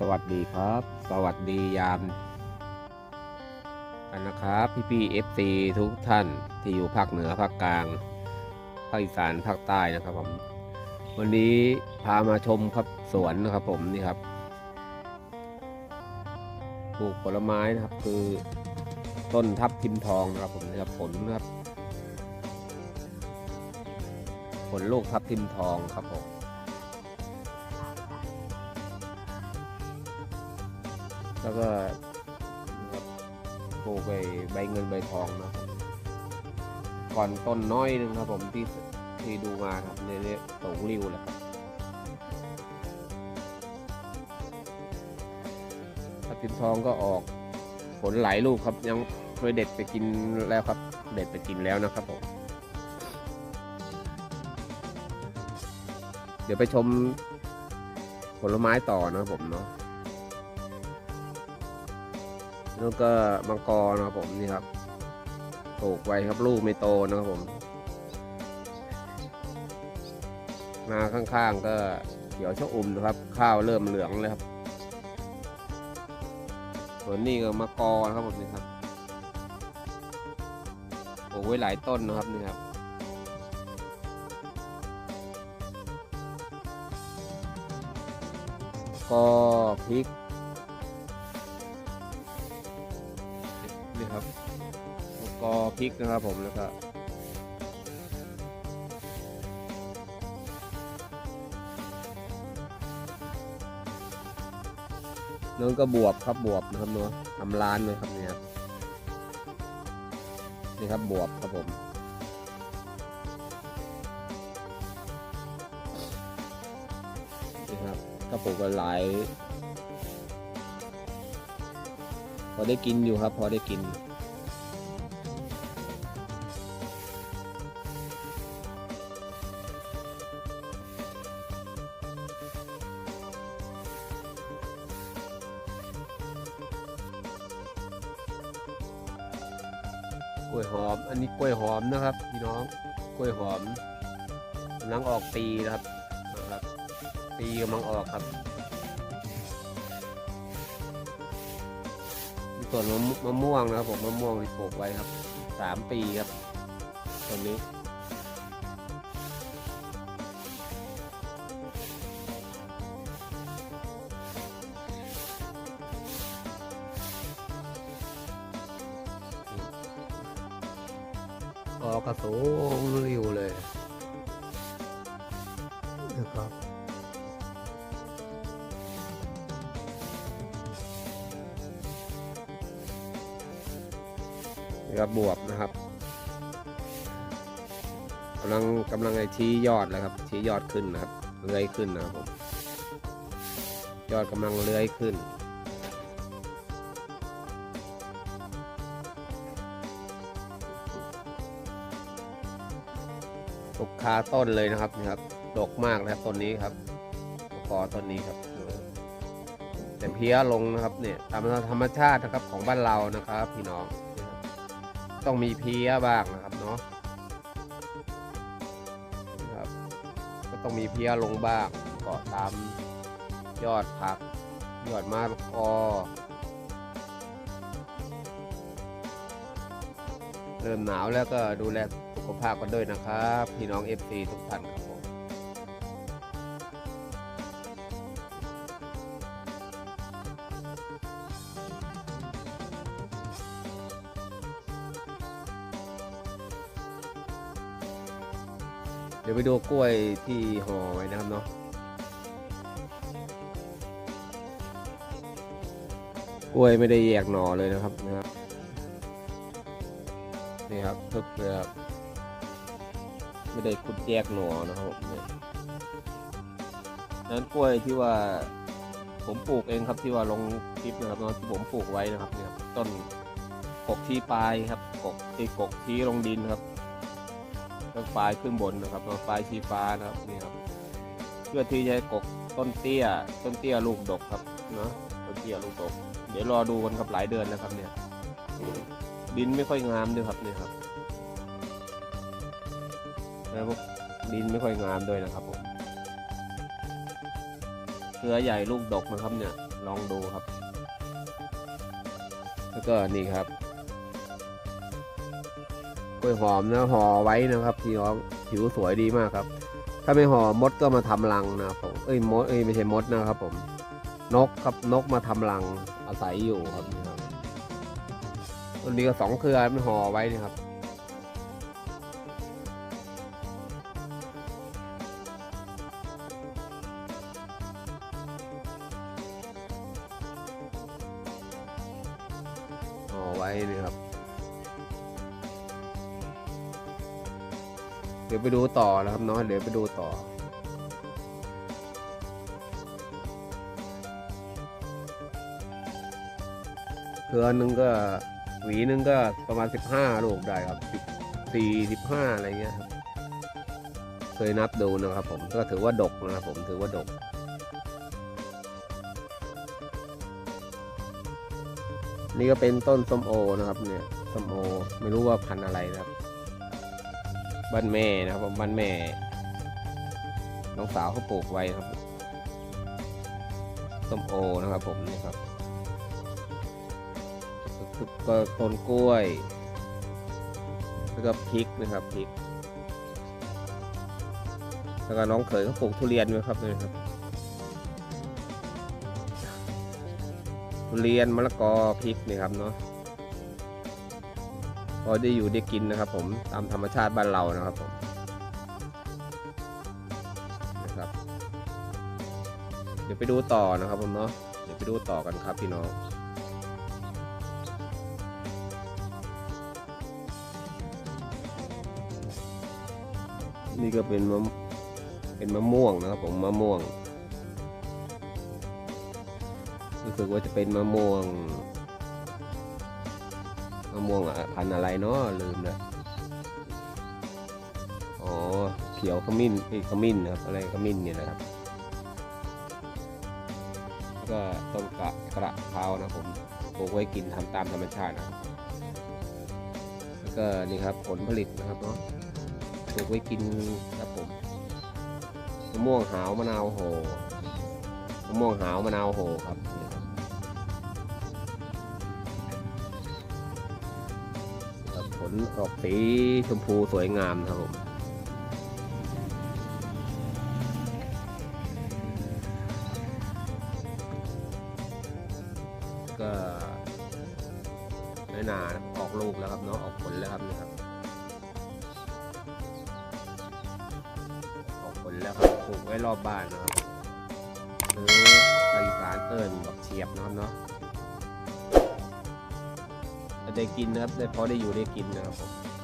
สวัสดีครับ สวัสดียามกันนะครับพี่พี่เอฟซีทุกท่านที่อยู่ภาคเหนือภาคกลางภาคอีสานภาคใต้นะครับผม วันนี้พามาชมครับสวนนะครับผมนี่ครับปลูกผลไม้นะครับ คือต้นทับทิมทองนะครับผมนี่ครับผลนะครับ ผลลูกทับทิมทองครับผม แล้วก็ปลูกใบใบเงินใบทองนะครับก่อนต้นน้อยหนึงครับผมที่ที่ดูมาครับในนี้สงริ้วแหล้วครับทับทิมทองก็ออกผลหลายลูกครับ ยังเคยเด็ดไปกินแล้วครับ เด็ดไปกินแล้วนะครับผมเดี๋ยวไปชมผลไม้ต่อนะครับผมเนาะ แล้วก็มังกรนะครับผมนี่ครับปลูกไว้ครับลูกไม่โตนะครับผม มาข้างๆก็เขียวชะอุ่มนะครับ ข้าวเริ่มเหลืองเลยครับ ส่วนนี้ก็มะกอนะครับผมนี่ครับปลูกไว้หลายต้นนะครับนี่ครับก็พริก ครับก็พริกนะครับผมแล้วก็นั่นก็บวบครับบวบนะครับเนาะทำร้านเลยครับเนี่ยครับนี่ครับบวบครับผมนี่ครับก็ปลูกกันหลาย พอได้กินอยู่ครับ พอได้กินกล้วยหอม อันนี้กล้วยหอมนะครับพี่น้อง กล้วยหอมกำลังออกปีนะครับนะครับปีกำลังออกครับ ส่วนมะม่วงนะครับผมมะม่วงที่ปลูกไว้ครับสามปีครับต้นนี้ออกกระสูงริ้วเลยนะครับ รับบวบนะครับกำลังกำลังไอชี้ยอดแล้วครับ ชี้ยอดขึ้นนะครับเลื้อยขึ้นนะครับผมยอดกำลังเลื้อยขึ้นตกคาต้นเลยนะครับนี่ครับดกมากนะครับต้นนี้ครับกอต้นนี้ครับแต่เพี้ยลงนะครับเนี่ยตามธรรมชาตินะครับของบ้านเรานะครับ พี่น้อง ต้องมีเพี้ยบ้างนะครับเนาะนะครับก็ต้องมีเพี้ยลงบ้างเกาะตามยอดผัก ยอดมะละกอเริ่มหนาวแล้วก็ดูแลสุขภาพกันด้วยนะครับ พี่น้อง FC ทุกท่าน ดี๋ยวไปดูกล้วยที่ห่อไว้นะครับเนาะกล้วยไม่ได้แยกหน่อเลยนะครับนะครับนี่ครับทึกเลยครับไม่ได้คุดแยกหน่อนะครับเนี่ยนั้นกล้วยที่ว่าผมปลูกเองครับที่ว่าลงคลิปนะครับเนาะที่ผมปลูกไว้นะครับเนี่ยครับต้นกกที่ปลายครับกกที่กกที่ลงดินครับ ต้นปลายขึ้นบนนะครับต้นปลายชีฟ้านะครับนี่ครับ เพื่อที่จะให้กกต้นเตี้ย ต้นเตี้ยลูกดกครับเนาะต้นเตี้ยลูกดก เดี๋ยวรอดูกันครับหลายเดือนนะครับเนี่ย ดินไม่ค่อยงามด้วยครับเนี่ยครับแล้วดินไม่ค่อยงามด้วยนะครับผมคลือใหญ่ลูกดกนะครับเนี่ยลองดูครับ แล้วก็นี่ครับ ล้วยหอมนะห่อไว้นะครับพี่น้องผิวสวยดีมากครับ ถ้าไม่ห่อมดก็มาทำรังนะครับผมเอ้ยมดเอ้ยไม่ใช่มดนะครับผมนกครับนกมาทำรังอาศัยอยู่ครับนี่ครับต้นนี้ก็สองเครือมันห่อไว้นี่ครับ เดี๋ยวไปดูต่อนะครับเนาะเดี๋ยวไปดูต่อ เครือหนึงก็หวีหนึงก็ประมาณสิบห้าลูกได้ครับสิบสี่สิบห้าอะไรเงี้ยครับเคยนับดูนะครับผมก็ถือว่าดกนะครับผมถือว่าดกนี่ก็เป็นต้นส้มโอนะครับเนี่ยส้มโอไม่รู้ว่าพันธุ์อะไรนะครับ บ้านแม่นะครับผมบ้านแม่ น้องสาวเขาปลูกไว้นะครับส้มโอนะครับผมนี่ครับก็ต้นกล้วย แล้วก็พริกนะครับพริก แล้วก็น้องเขยเขาปลูกทุเรียนด้วยครับนี่ครับทุเรียนมะละกอพริกนี่ครับเนาะ พอได้อยู่ได้กินนะครับ ผมตามธรรมชาติบ้านเรานะครับผมนะครับ เดี๋ยวไปดูต่อนะครับผมเนาะเดี๋ยวไปดูต่อกันครับพี่น้องนี่ก็เป็นมะเป็นมะม่วงนะครับผมมะม่วงรู้สึกว่าจะเป็นมะม่วงะม่วงอะพันอะไรเนาะลืมแล้วอ๋อเขียวขมิ้นไอขมิ้นนะครับอะไรขมิ้นเนี่ยนะครับแล้วก็ต้นกระกระเพรานะผมปลูกไว้กินทำตามธรรมชาตินะแล้วก็นี่ครับผลผลิตนะครับเนาะปลูกไว้กินครับผมมะม่วงหาวมะนาวโหมะม่วงหาวมะนาวโหครับ ออกสีชมพูสวยงามครับผมก็น้อยหนานะออกลูกแล้วครับเนาะออกผลแล้วครับนี่ครับ ออกผลแล้วครับปลูกไว้รอบบ้านนะครับหรือภาคอีสานเอิญบักเฉียบนะครับเนาะ ได้กินนะครับได้พอได้อยู่ได้กินนะครับผม